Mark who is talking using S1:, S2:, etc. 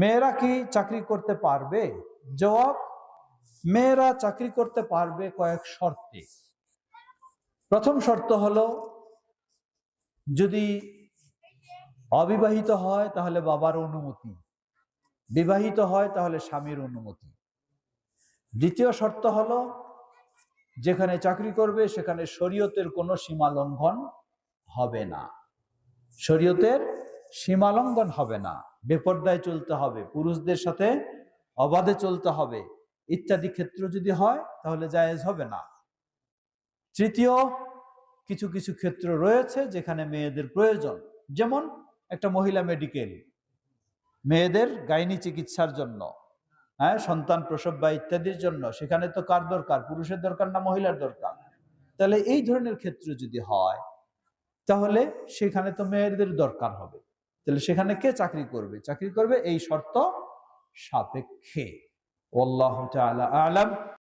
S1: মেয়েরা কি চাকরি করতে পারবে? জবাব, মেয়েরা চাকরি করতে পারবে কয়েক শর্তে। প্রথম শর্ত হলো, যদি অবিবাহিত হয় তাহলে বাবার অনুমতি। বিবাহিত হয় তাহলে স্বামীর অনুমতি। দ্বিতীয় শর্ত হলো, যেখানে চাকরি করবে সেখানে শরীয়তের কোনো সীমা লঙ্ঘন হবে না। শরীয়তের সীমা লঙ্ঘন হবে না। বেপর্দায় চলতে হবে, পুরুষদের সাথে অবাধে চলতে হবে। ইত্যাদি ক্ষেত্র যদি হয়, তাহলে জায়েজ হবে না। তৃতীয়, কিছু কিছু ক্ষেত্র রয়েছে যেখানে মেয়েদের প্রয়োজন। যেমন একটা মহিলা মেডিকেল মেয়েদের গাইনি চিকিৎসার জন্য হ্যাঁ সন্তান প্রসব বা ইত্যাদির জন্য। সেখানে তো কার দরকার? পুরুষের দরকার না মহিলার দরকার? তাহলে এই ধরনের ক্ষেত্র যদি হয়, তাহলে সেখানে তো মেয়েদের দরকার হবে। তাহলে সেখানে কে চাকরি করবে? চাকরি করবে এই শর্ত সাপেক্ষে। আল্লাহ আলাম।